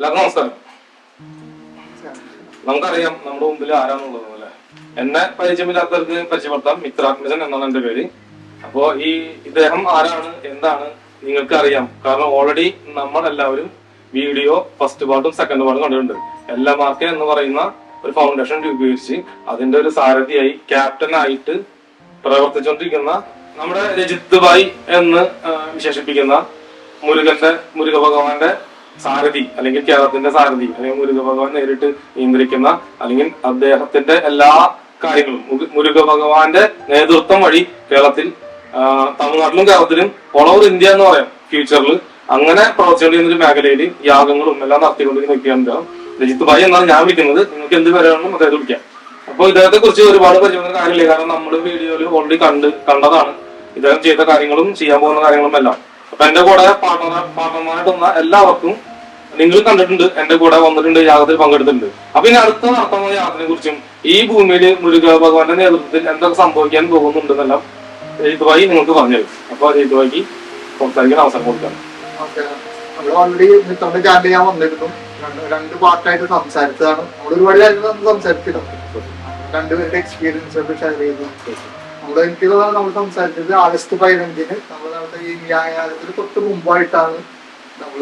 എല്ലാവർക്കും നമസ്കാരം നമുക്കറിയാം നമ്മുടെ മുമ്പിൽ ആരാന്നുള്ളത് അല്ലെ എന്നെ പരിചയമില്ലാത്തവർക്ക് പരിചയപ്പെടുത്താം. മിത്രാത്മജൻ എന്നാണ് എന്റെ പേര്. അപ്പോ ഈ ഇദ്ദേഹം ആരാണ് എന്താണ് നിങ്ങൾക്ക് അറിയാം കാരണം ഓൾറെഡി നമ്മൾ എല്ലാവരും വീഡിയോ ഫസ്റ്റ് പാർട്ടും സെക്കൻഡ് പാർട്ടും കണ്ടിട്ടുണ്ട്. എല്ലാ മാർക്കെ എന്ന് പറയുന്ന ഒരു ഫൗണ്ടേഷൻ രൂപീകരിച്ച് അതിന്റെ ഒരു സാരഥിയായി ക്യാപ്റ്റൻ ആയിട്ട് പ്രവർത്തിച്ചുകൊണ്ടിരിക്കുന്ന നമ്മുടെ രജിത് ഭായ് എന്ന് വിശേഷിപ്പിക്കുന്ന മുരുകന്റെ മുരുക ഭഗവാന്റെ സാരഥി അല്ലെങ്കിൽ കേരളത്തിന്റെ സാരഥി അല്ലെങ്കിൽ മുരുക ഭഗവാൻ നേരിട്ട് നിയന്ത്രിക്കുന്ന അല്ലെങ്കിൽ അദ്ദേഹത്തിന്റെ എല്ലാ കാര്യങ്ങളും മുരു- മുരുക ഭഗവാന്റെ നേതൃത്വം വഴി കേരളത്തിൽ തമിഴ്നാട്ടിലും കേരളത്തിലും ഓൾ ഓവർ ഇന്ത്യ എന്ന് പറയാം. ഫ്യൂച്ചറിൽ അങ്ങനെ പ്രവർത്തിച്ചുകൊണ്ടിരുന്ന ഒരു മേഖലയിൽ യാഗങ്ങളും എല്ലാം നടത്തിക്കൊണ്ടിരിക്കുകയാണ് രജിത് ഭായി എന്നാണ് ഞാൻ വിളിക്കുന്നത്. നിങ്ങൾക്ക് എന്ത് പേരാണെന്നും അദ്ദേഹത്തെ വിളിക്കാം. അപ്പൊ ഇദ്ദേഹത്തെ കുറിച്ച് ഒരുപാട് പരിചയപ്പെടുന്ന കാര്യമില്ല. കാരണം നമ്മൾ വീഡിയോയിൽ ഓൾറെഡി കണ്ട് കണ്ടതാണ്. ഇദ്ദേഹം ചെയ്ത കാര്യങ്ങളും ചെയ്യാൻ പോകുന്ന കാര്യങ്ങളും എല്ലാം അപ്പൊ എന്റെ കൂടെ പാർട്ണർ എല്ലാവർക്കും നിങ്ങൾ കണ്ടിട്ടുണ്ട് എന്റെ കൂടെ വന്നിട്ടുണ്ട് യാഗത്തിൽ പങ്കെടുത്തിട്ടുണ്ട്. അപ്പൊ ഇനി അടുത്ത നടത്തുന്ന യാഗത്തിനെ കുറിച്ചും ഈ ഭൂമിയിൽ മുരുക ഭഗവാന്റെ നേതൃത്വത്തിൽ എന്തൊക്കെ സംഭവിക്കാൻ പോകുന്നുണ്ടെന്നെല്ലാം രഹിതമായി നിങ്ങൾക്ക് പറഞ്ഞു അപ്പൊ രജിത്ഭായിക്ക് സംസാരിക്കാൻ അവസരം കൊടുക്കാം. നമ്മൾ ഓൾറെഡി മിത്രന്റെ ചാനൽ ഞാൻ വന്നിരുന്നു. രണ്ട് പാർട്ടായിട്ട് സംസാരിച്ചതാണ്. നമ്മൾ ഒരുപാട് കാര്യങ്ങൾ നമ്മൾ സംസാരിച്ചിട്ടുണ്ട് രണ്ടുപേരുടെ എക്സ്പീരിയൻസ് ഒക്കെ ഷെയർ ചെയ്തു. നമ്മൾ എനിക്ക് തോന്നുന്നത് നമ്മൾ സംസാരിച്ചത് ആഗസ്റ്റ് പതിനഞ്ചിന്. നമ്മൾ നമ്മുടെ ഈ വ്യായാമത്തിന് തൊട്ട് മുമ്പായിട്ടാണ് നമ്മൾ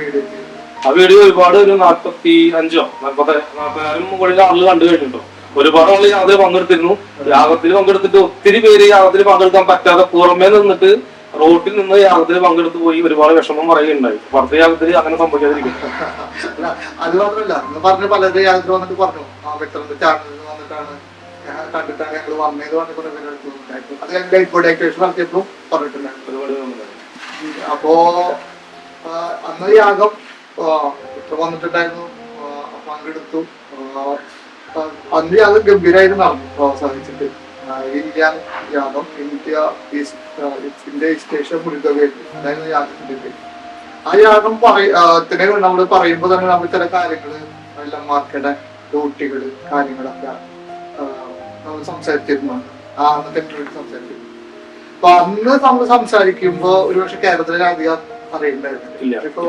വീഡിയോ ചെയ്തത്. ആ വീഡിയോ ഒരുപാട് ഒരു നാൽപ്പത്തി അഞ്ചോ നാൽപ്പത്തി നാൽപ്പതിനായിരം മുകളിൽ ആളുകൾ കണ്ടു കഴിഞ്ഞിട്ടുണ്ടോ? ഒരുപാട് ആളുകൾ യാഗത്തിൽ പങ്കെടുത്തിരുന്നു. യാഗത്തിൽ പങ്കെടുത്തിട്ട് ഒത്തിരി പേര് യാഗത്തിൽ പങ്കെടുക്കാൻ പറ്റാതെ പുറമേ നിന്നിട്ട് റോട്ടിൽ നിന്ന് യാഗത്തിൽ പങ്കെടുത്ത് പോയി ഒരുപാട് വിഷമം പറയുകയുണ്ടായി. പുറത്തെ യാഗത്തിൽ അങ്ങനെ സംഭവിക്കാതിരിക്കും. അത് മാത്രമല്ല പറഞ്ഞു പലരുടെ പലരും യാത്ര വന്നിട്ട് പറഞ്ഞു. ആ മിത്രന്റെ ചാനലിൽ വന്നിട്ടാണ് കണ്ടിട്ടാണ് ഞങ്ങൾ വന്നത് അത് നടത്തിയപ്പോഴും പറഞ്ഞിട്ടുണ്ടായിരുന്നു. അപ്പോ അന്ന് യാഗം വന്നിട്ടുണ്ടായിരുന്നു. പങ്കെടുത്തു. അന്ത്യ അത് ഗംഭീരമായിട്ട് നടന്നു പ്രോത്സാഹിച്ചിട്ട്. ഇന്ത്യ യാഗം ഇന്ത്യ ഇന്ത്യ സ്റ്റേഷൻ അതായിരുന്നു യാഗത്തിന്റെ പേര്. ആ യാഗം പറയത്തിനെ നമ്മൾ പറയുമ്പോൾ തന്നെ നമ്മൾ ചില കാര്യങ്ങൾ എല്ലാം മാർക്കയുടെ ഡ്യൂട്ടികൾ കാര്യങ്ങളൊക്കെ നമ്മൾ സംസാരിച്ചിരുന്നുണ്ട് ആ അന്നത്തെ സംസാരിച്ചിരുന്നു. അപ്പൊ അന്ന് നമ്മൾ സംസാരിക്കുമ്പോ ഒരുപക്ഷെ കേരളത്തിലെ അധികം ഇപ്പൊ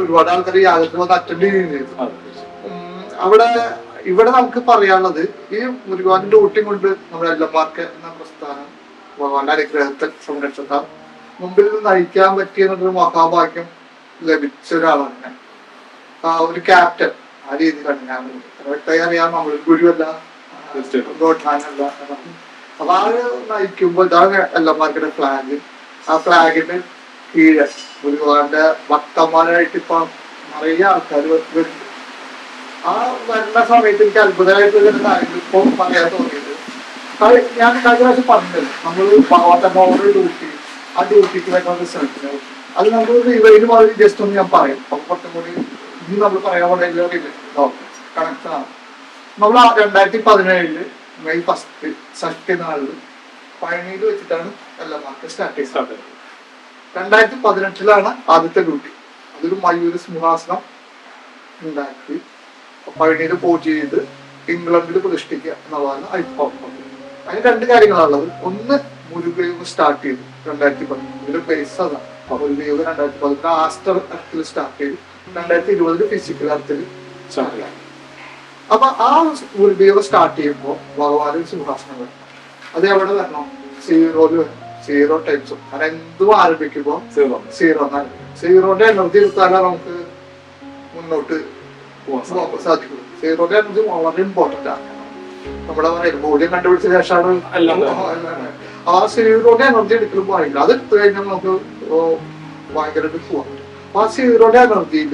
ഒരുപാട് ആൾക്കാർ യാഗത്തിൽ വന്ന് അറ്റൻഡ് അവിടെ ഇവിടെ നമുക്ക് പറയാനുള്ളത് ഈ മുരുകാന്റെ ഊട്ടി കൊണ്ട് നമ്മുടെ എല്ലമാർക്ക് എന്ന പ്രസ്ഥാനം ഭഗവാന്റെ അനുഗ്രഹത്തെ സംരക്ഷത്താൽ മുമ്പിൽ നിന്ന് നയിക്കാൻ പറ്റിയ എന്നൊരു മഹാഭാഗ്യം ലഭിച്ച ഒരാളാണ് ഞാൻ. ഒരു ക്യാപ്റ്റൻ ആ രീതിയിലാണ് ഞാൻ വ്യക്തമായി അറിയാം. നമ്മൾ ഗുരുവല്ല. ഗോഡ്മാനല്ല അപ്പൊ ആ നയിക്കുമ്പോൾ ഇതാണ് എല്ലമാർക്കിന്റെ ഫ്ലാഗ് ആ ഫ്ലാഗിന് കീഴ് ഗുരുവാന്റെ ഭക്തന്മാരായിട്ട് ഇപ്പൊ നിറയെ ആൾക്കാർ വരുന്നുണ്ട്. ആ വരുന്ന സമയത്ത് എനിക്ക് അത്ഭുതമായിട്ട് വരുന്ന കാര്യങ്ങൾ ഇപ്പൊ പറയാൻ തോന്നിയത്. ഞാൻ കഴിഞ്ഞ പ്രാവശ്യം പറഞ്ഞത് നമ്മൾ ഭഗവത്തമ്മോട് ഡ്യൂട്ടി ആ ഡ്യൂട്ടിക്ക് വരുന്ന റിസൾട്ടിന് അത് നമ്മൾ റിവൈഡ് മാതിരി ജസ്റ്റ് ഒന്ന് ഞാൻ പറയും. അപ്പൊ കുറച്ചും കൂടി ഇനി നമ്മൾ പറയാൻ പോലെ കണക്ട് ആണ്. നമ്മൾ രണ്ടായിരത്തി പതിനേഴിൽ മെയ് ഫസ്റ്റ് ഷഷ്ടി നാളിൽ പഴനിയിൽ വെച്ചിട്ടാണ് എല്ലാം മാർക്ക് സ്റ്റാർട്ട് ചെയ്തത്. രണ്ടായിരത്തി പതിനെട്ടിലാണ് ആദ്യത്തെ ഡ്യൂട്ടി അതൊരു മയൂര് സിംഹാസനം ഉണ്ടാക്കി പഴനിയിൽ പോജ് ചെയ്ത് ഇംഗ്ലണ്ടിൽ പ്രതിഷ്ഠിക്കുക എന്നുള്ളതാണ് ഐപ്പം അതിന് രണ്ട് കാര്യങ്ങളാണുള്ളത് ഒന്ന് മുരുകയുഗം സ്റ്റാർട്ട് ചെയ്തു രണ്ടായിരത്തി പതിനെട്ട് ഇതിന്റെ ബേസ് അതാണ്. മുരുകയോഗം രണ്ടായിരത്തി പതിനെട്ട് ആസ്റ്റർ അർത്ഥത്തിൽ സ്റ്റാർട്ട് ചെയ്തു. രണ്ടായിരത്തി ഇരുപതിൽ ഫിസിക്കൽ ചെയ്യാം. അപ്പൊ ആ മുരുകയുഗം സ്റ്റാർട്ട് ചെയ്യുമ്പോൾ ഭഗവാനും സിംഹാസനം വരണം അത് എവിടെ വരണം? സീറോയിൽ വരണം. സീറോ ടൈംസ് അങ്ങനെ എന്തും ആരംഭിക്കുമ്പോൾ സീറോ സീറോ സീറോന്റെ എനർജി എടുത്താലേ നമുക്ക് മുന്നോട്ട്. പോകാൻ സാധിക്കുള്ളൂ സീറോന്റെ എനർജി വളരെ ഇമ്പോർട്ടന്റ് ആണ്. നമ്മുടെ ബോഡിയം കണ്ടുപിടിച്ച ശേഷമാണ് ആ സീറോന്റെ എനർജി എടുക്കലും പാടില്ല. അത് എടുത്തു കഴിഞ്ഞാൽ നമുക്ക് ഭയങ്കരമായിട്ട് പോവാം അപ്പൊ ആ സീറോന്റെ എനർജിയിൽ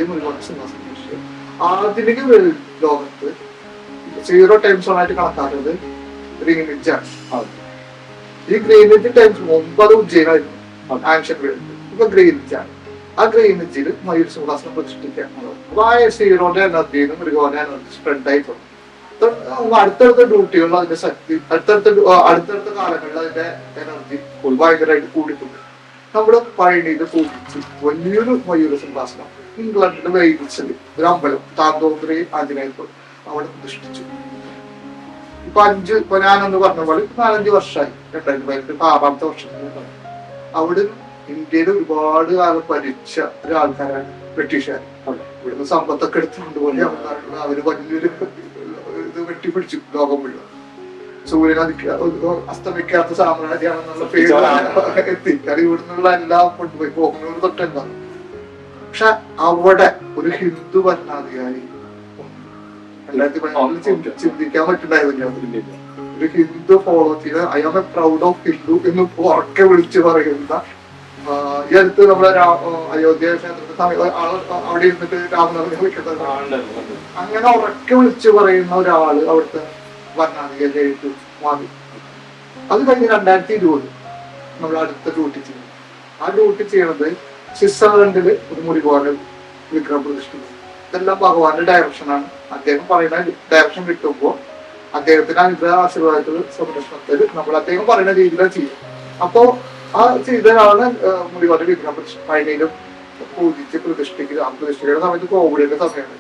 സിംഹാസനം ആധുനിക ലോകത്ത് സീറോ ടൈംസ് ആയിട്ട് കണക്കാക്കുന്നത് റീമിജ് ആണ്. അതെ. ഈ ഗ്രീനിജ് ടൈംസ് മുമ്പ് അത് ഉജ്ജയിനായിരുന്നു. ആൻഷ്യൻ വേൾഡ് ഇപ്പൊ ഗ്രീനിജ് ആണ് ആ ഗ്രീനിജിൽ മയൂർ സിംഹാസനം പ്രതിഷ്ഠിക്കാൻ. അപ്പൊ ആ എനർജി സ്പ്രെഡ് ആയി തുടങ്ങും അടുത്തടുത്ത ഡ്യൂട്ടികളിൽ അതിന്റെ ശക്തി അടുത്തടുത്ത അടുത്തടുത്ത കാലങ്ങളിൽ അതിന്റെ എനർജി ഭയങ്കരമായിട്ട് കൂടിയിട്ടുണ്ട് നമ്മുടെ പഴനിയിൽ പൂജിച്ച് വലിയൊരു മയൂര സിംഹാസനം ഇംഗ്ലണ്ടിൽ വെയിൽസിൽ ഒരു അമ്പലം താന്തോന്ത്രി ആഞ്ജനേയപ്പോൾ അവിടെ പ്രതിഷ്ഠിച്ചു ഇപ്പൊ അഞ്ച് ഇപ്പൊ ഞാനെന്ന് പറഞ്ഞ പോലെ നാലഞ്ച് വർഷമായി രണ്ടായിരത്തി പതിനെട്ട് ഇപ്പൊ ആറാമത്തെ വർഷം അവിടെ ഇന്ത്യയിൽ ഒരുപാട് കാലം ഭരിച്ച ഒരാൾക്കാരാണ് ബ്രിട്ടീഷുകാർ. ഇവിടുന്ന് സമ്പത്തൊക്കെ എടുത്തുകൊണ്ട് പോലെ അവർ വലിയൊരു ഇത് വെട്ടിപ്പിടിച്ചു ലോകം മുഴുവൻ. സൂര്യൻ അധിക അസ്തമിക്കാത്ത സാമ്രാജ്യമാണെന്നുള്ള പേര് എത്തി. കാരണം ഇവിടുന്നുള്ള എല്ലാം കൊണ്ടുപോയി. പോകുന്നവർ തൊട്ടെല്ലാം പക്ഷെ അവിടെ ഒരു ഹിന്ദു ഭരണാധികാരി രണ്ടായിരത്തി പതിനാലിൽ ചിന്തി- ചിന്തിക്കാൻ പറ്റുണ്ടായിരുന്നില്ല. ഒരു ഹിന്ദു ഫോളോ ചെയ്ത് I am a proud of Hindu എന്ന് ഉറക്കെ വിളിച്ചു പറയുന്ന ഈ അടുത്ത് നമ്മുടെ അയോധ്യ ക്ഷേത്രത്തിൽ അവിടെ ഇരുന്നിട്ട് രാമനഗരം വിളിക്കുന്നത്. അങ്ങനെ ഉറക്കെ വിളിച്ചു പറയുന്ന ഒരാൾ അവിടുത്തെ ഭരണാധികാരിയായിട്ട് മാറി അത് കഴിഞ്ഞ് രണ്ടായിരത്തി ഇരുപത് നമ്മൾ അടുത്ത ഡ്യൂട്ടി ചെയ്തു. ആ ഡ്യൂട്ടി ചെയ്യണത് സ്വിറ്റ്സർലൻഡിൽ ഒരു മുരുകോണ് വിഗ്രഹം പ്രതിഷ്ഠിക്കുന്നത് ഇതെല്ലാം ഭഗവാന്റെ ഡയറക്ഷനാണ് അദ്ദേഹം പറയുന്ന ഡയറക്ഷൻ കിട്ടുമ്പോൾ അദ്ദേഹത്തിന്റെ അനുഗ്രഹ ആശീർവാദത്തിൽ സംരക്ഷണത്തിൽ നമ്മൾ അദ്ദേഹം പറയുന്ന രീതിയിലാണ് ചെയ്യും അപ്പോ ആ ചെയ്തതാണ് മുരുകോന്റെ വിഗ്രഹം പഴനിയിലും പൂജിച്ച് പ്രതിഷ്ഠിക്കുക ആ പ്രതിഷ്ഠിക്കുന്ന സമയത്ത് കോവിഡിന്റെ സമയമാണ്.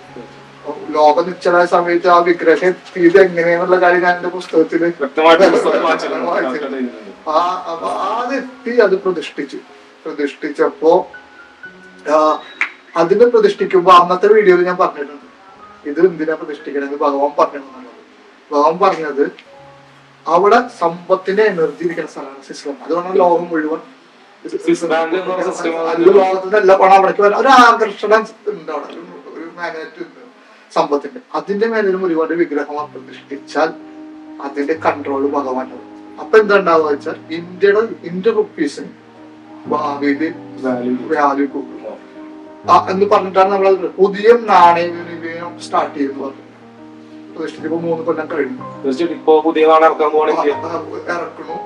ലോകം നിശ്ചലായ സമയത്ത് ആ വിഗ്രഹം എത്തിയത് എങ്ങനെയാന്നുള്ള കാര്യം ഞാൻ എന്റെ പുസ്തകത്തിൽ. ആ അപ്പൊ അതെത്തി അത് പ്രതിഷ്ഠിച്ചു. പ്രതിഷ്ഠിച്ചപ്പോ അതിന് പ്രതിഷ്ഠിക്കുമ്പോ അന്നത്തെ വീഡിയോയിൽ ഞാൻ പറഞ്ഞിട്ടുണ്ട്. ഇത് എന്തിനാ പ്രതിഷ്ഠിക്കണമെന്ന് ഭഗവാൻ പറഞ്ഞു ഭഗവാൻ പറഞ്ഞത് അവിടെ സമ്പത്തിന്റെ എനർജി ഇരിക്കുന്ന സ്ഥലമാണ് സിസ്റ്റം. അതുകൊണ്ടാണ് ലോകം മുഴുവൻ. അതിൽ ലോകത്തിന്റെ എല്ലാ പണം അവിടേക്ക് വരാൻ ഒരു ആകർഷണം ഉണ്ട് അവിടെ. ഒരു- മാഗ്നറ്റ് ഉണ്ട് സമ്പത്തിന്റെ. അതിന്റെ മേലും ഒരുപാട് വിഗ്രഹം പ്രതിഷ്ഠിച്ചാൽ അതിന്റെ കൺട്രോൾ ഭഗവാനാണ് അപ്പൊ എന്താ ഉണ്ടാവുക വെച്ചാൽ ഇന്ത്യയുടെ ഇന്ത്യ റുപ്പീസിന് ഭാവിയിൽ. വാല്യൂ കൂടും. എന്ന് പറഞ്ഞിട്ടാണ് നമ്മൾ പുതിയ നാണയ സ്റ്റാർട്ട് ചെയ്തു പറഞ്ഞു പ്രതിഷ്ഠിച്ചപ്പോ മൂന്ന് കൊല്ലം കഴിഞ്ഞു. തീർച്ചയായിട്ടും ഇപ്പൊ പുതിയ നാളെ ഇറക്കാൻ പോവാണെങ്കിൽ ഇറക്കണു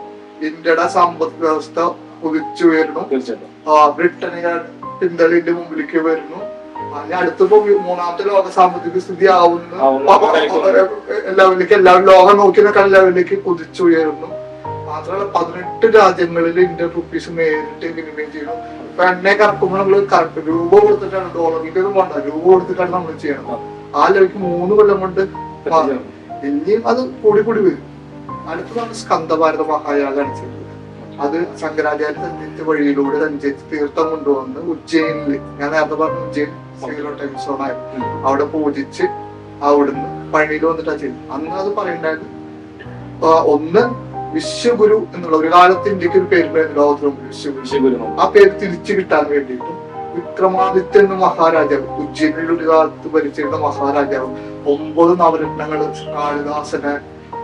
ഇന്ത്യയുടെ സമ്പദ് വ്യവസ്ഥ കുതിച്ചുയരണു തീർച്ചയായിട്ടും. ആ, ബ്രിട്ടനുകാർ പിന്തളിന്റെ മുമ്പിലേക്ക് വരുന്നു. അടുത്തിപ്പോ മൂന്നാമത്തെ ലോക സാമ്പത്തിക സ്ഥിതി ആവുന്നു. എല്ലാവരിലേക്ക് എല്ലാവരും ലോകം നോക്കി എല്ലാവരിലേക്ക് കുതിച്ചുയരുന്നു മാത്രമല്ല പതിനെട്ട് രാജ്യങ്ങളിൽ ഇന്ത്യൻ റുപ്പീസ് നേരിട്ട് വിനിമയം ചെയ്യുന്നു. ഇപ്പൊ എണ്ണയെ കറക്കുമ്പോൾ നമ്മൾ കറക്റ്റ് രൂപ കൊടുത്തിട്ടാണ് ഡോളറിന്റെ ഒന്നും വേണ്ട രൂപ കൊടുത്തിട്ടാണ് നമ്മൾ ചെയ്യണം ആ ലെവലിക്ക് മൂന്ന് കൊല്ലം കൊണ്ട് ഇനിയും അത് കൂടി കൂടി വരും. അടുത്തതാണ് സ്കന്ദഭാരത മഹായാഗ അടിച്ചത്. അത് ശങ്കരാചാര്യ സഞ്ചരിച്ച വഴിയിലൂടെ സഞ്ചരിച്ച് തീർത്ഥം കൊണ്ടുവന്ന് ഉജ്ജയിനിൽ ഞാൻ നേരത്തെ പറഞ്ഞു ഉജ്ജയിൻ സീറോ ടൈം സോൺ ആയിരുന്നു അവിടെ പൂജിച്ച് അവിടുന്ന് പഴനിയിൽ വന്നിട്ടാ ചെയ്തത്. അന്ന് അത് പറയണ്ടായത് ഒന്ന് വിശ്വഗുരു എന്നുള്ള ഒരു കാലത്ത് ഇന്ത്യയ്ക്ക് ഒരു പേര് ലോകത്തിലും വിശ്വഗുരു. ആ പേര് തിരിച്ചു കിട്ടാൻ വേണ്ടിയിട്ടും വിക്രമാദിത്യൻ എന്ന മഹാരാജാവ് ഉജ്ജയിനിൽ ഒരു കാലത്ത് ഭരിച്ചിരുന്ന മഹാരാജാവ് ഒമ്പത് നവരത്നങ്ങൾ കാളിദാസന്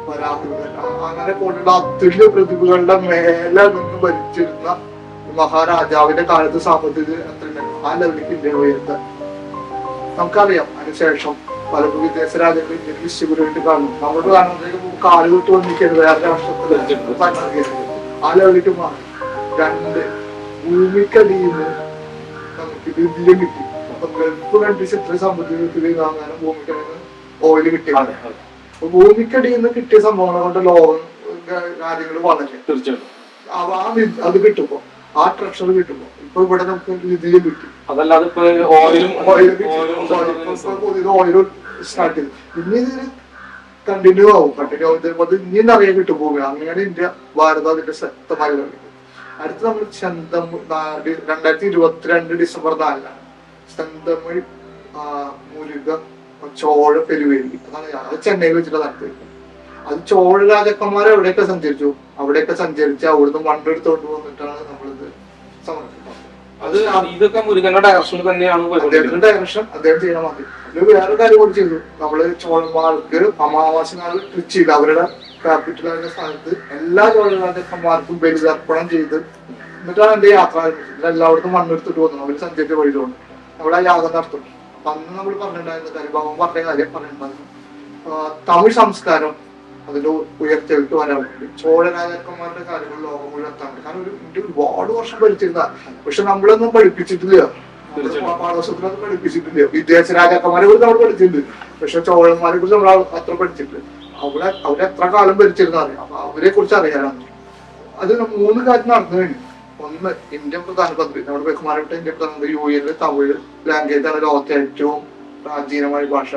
വരാഹുരൻ അങ്ങനെ പോലുള്ള അതുല്യ പ്രതിഭകളുടെ മേലെ നിന്ന് ഭരിച്ചിരുന്ന മഹാരാജാവിന്റെ കാലത്ത് സാമ്പത്തിക. ആ ലെവലിലേക്ക് ഇന്ത്യ ഉയർത്ത നമുക്കറിയാം അതിനുശേഷം പലപ്പോഴും വിദേശ രാജ്യങ്ങളിൽ ഇന്ത്യയ്ക്ക് വിശ്വഗുരുവിന്റെ കാണും. നമ്മുടെ കാണുന്നതിലേക്ക് കാൽ വിട്ട് വന്നിരിക്കരുത് വേറെ രാഷ്ട്രത്തിൽ ആ ലെവലിലേക്ക് മാറി. രണ്ട് ഭൂമിക്കടിയിൽ ഇത് ഇതിലും കിട്ടി അപ്പൊ ഗൾഫ് കൺട്രീസ് വാങ്ങാനും ഭൂമിക്കടിയിൽ ഓയിൽ അതെ. അപ്പൊ ഭൂമിക്കടിയിൽ നിന്ന് കിട്ടിയ സംഭവങ്ങൾ കൊണ്ട് ലോകം കാര്യങ്ങൾ വളരെ തീർച്ചയായിട്ടും. അത് കിട്ടുമ്പോ ആ ട്രഷർ കിട്ടുമ്പോ ഇപ്പൊ ഇവിടെ നമുക്ക് നിധിയും കിട്ടി. അതല്ലാതെ ഓയിൽ സ്റ്റാർട്ട് ചെയ്തു. ഇനി ഇതിന് കണ്ടിന്യൂ ആവും. കണ്ടിന്യൂ ആവുമ്പോൾ ഇനിയും നിറയെ കിട്ടും ഭൂമി അങ്ങനെയാണ് ഇന്ത്യ ഭാരതം അതിന്റെ ശക്തമായി കളിക്കുന്നത് അടുത്ത നമ്മൾ ചന്തമു രണ്ടായിരത്തി ഇരുപത്തിരണ്ട് ഡിസംബർ നാലിലാണ് ചന്തമിഴ് മുരുക ചോഴ പെരുവേലി. അതാണ് അത് ചെന്നൈയിൽ വെച്ചിട്ട് നടത്തിയത് അത് ചോഴ രാജാക്കന്മാർ എവിടെയൊക്കെ സഞ്ചരിച്ചു? അവിടെയൊക്കെ സഞ്ചരിച്ച് അവിടുന്ന് മണ്ണെടുത്തോണ്ട് വന്നിട്ടാണ് നമ്മളിത് സമർപ്പിക്കുന്നത്. അത് ഇതൊക്കെ മുരുകന്റെ തന്നെയാണ് അദ്ദേഹത്തിന്റെ ഡയറക്ഷൻ അദ്ദേഹം ചെയ്യണം മതി വേറൊരു വേറെ കാര്യം കൂടി ചെയ്തു. നമ്മൾ ചോഴന്മാർക്ക് അമാവാസി നാൾ ചെയ്തു അവരുടെ ക്യാപിറ്റലായിരുന്ന സ്ഥലത്ത് എല്ലാ ചോളരാജക്കന്മാർക്കും ബലിതർപ്പണം ചെയ്ത് എന്നിട്ടാണ് എന്റെ യാത്ര ആരംഭിച്ചത്. എല്ലായിടത്തും മണ്ണെടുത്തിട്ട് പോകുന്നത് അവർ സഞ്ചരിച്ച വഴിയിലുണ്ട് അവിടെ ആ യാഗം നടത്തും. അപ്പൊ അന്ന് നമ്മൾ പറഞ്ഞിട്ടുണ്ടായിരുന്ന കാര്യം? ഭഗവാൻ പറഞ്ഞ കാര്യം പറഞ്ഞിട്ടുണ്ടായിരുന്നു. തമിഴ് സംസ്കാരം അതിന്റെ ഉയർച്ചയിട്ട് വരാൻ വേണ്ടി ചോഴ രാജാക്കന്മാരുടെ കാര്യങ്ങൾ ലോകം മുഴുവൻ എത്താൻ വേണ്ടി. കാരണം ഒരു ഇന്ത്യ ഒരുപാട് വർഷം ഭരിച്ചിരുന്ന പക്ഷെ നമ്മളൊന്നും പഠിപ്പിച്ചിട്ടില്ല. പാഠപുസ്തകത്തിലൊന്നും പഠിപ്പിച്ചിട്ടില്ല. വിദേശ രാജാക്കന്മാരെ കുറിച്ച് നമ്മൾ പഠിച്ചിട്ടുണ്ട്. പക്ഷെ ചോഴന്മാരെ കുറിച്ച് നമ്മൾ അത്ര പഠിച്ചിട്ടില്ല. അവിടെ അവരെ എത്ര കാലം ഭരിച്ചിരുന്ന അറിയാം. അപ്പൊ അവരെ കുറിച്ച് അറിയാനാണ്. അത് മൂന്ന് കാര്യം നടന്നു കഴിഞ്ഞു. ഒന്ന് ഇന്ത്യൻ പ്രധാനമന്ത്രി. നമ്മുടെ ബഹുമാനപ്പെട്ട ഇന്ത്യൻ പ്രധാനമന്ത്രി യു എൽ തമിഴ് ലാംഗ്വേജ് ആണ് ലോകത്തെ ഏറ്റവും പ്രാചീനമായ ഭാഷ.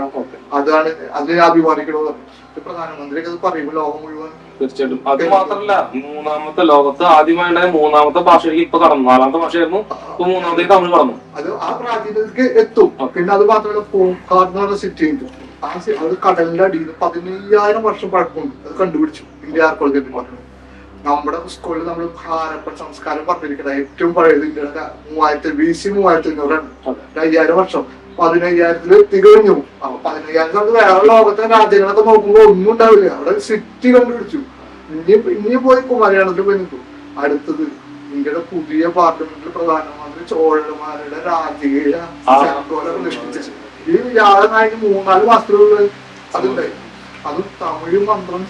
അതാണ് അതിനെ അഭിമാനിക്കണമെന്ന് പറഞ്ഞു പ്രധാനമന്ത്രിയൊക്കെ അത് പറയുമ്പോൾ ലോകം മുഴുവൻ തീർച്ചയായിട്ടും. അത് മാത്രല്ല മൂന്നാമത്തെ ലോകത്ത് ആദ്യമായിട്ടുണ്ടായ മൂന്നാമത്തെ ഭാഷയിലേക്ക് ഇപ്പൊ കടന്നു. നാലാമത്തെ ഭാഷയായിരുന്നു. ഇപ്പൊ മൂന്നാമത്തേക്ക് തമിഴ് കടന്നു. അത് ആ പ്രാചീനത്തിലേക്ക് എത്തും. പിന്നെ അത് മാത്രമല്ല സിറ്റി ഉണ്ട്. ആ അത് കടലിന്റെ അടിയിൽ പതിനയ്യായിരം വർഷം പഴക്കമുണ്ട്. അത് കണ്ടുപിടിച്ചു. ഇന്ത്യ ആർക്കോളജി പറഞ്ഞു നമ്മുടെ സ്കൂളിൽ നമ്മൾ ഹാരപ്പൻ സംസ്കാരം പറഞ്ഞിരിക്കുന്നത്. ഏറ്റവും പഴയത് ഇന്ത്യയുടെ മൂവായിരത്തി ബി സി മൂവായിരത്തി അഞ്ഞൂറാണ്. അയ്യായിരം വർഷം. പതിനയ്യായിരത്തിൽ തികഞ്ഞു. അപ്പൊ പതിനയ്യായിരത്തി നമുക്ക് വേറെ ലോകത്തെ രാജ്യങ്ങളൊക്കെ നോക്കുമ്പോ ഒന്നും ഉണ്ടാവില്ല. അവിടെ സിറ്റി കണ്ടുപിടിച്ചു. ഇനി ഇനി പോയി കുമാരിയാണത്തിൽ പോയി നിൽക്കും. അടുത്തത് ഇന്ത്യയുടെ പുതിയ പാർലമെന്റിൽ പ്രധാനമന്ത്രി ചോഴന്മാരുടെ രാജകീയ പ്രതിഷ്ഠിച്ചു ഈ വ്യാഴനായി മൂന്നാൽ മാസത്തിലുള്ള. അതുണ്ടായി അതും തമിഴ് മന്ത്രം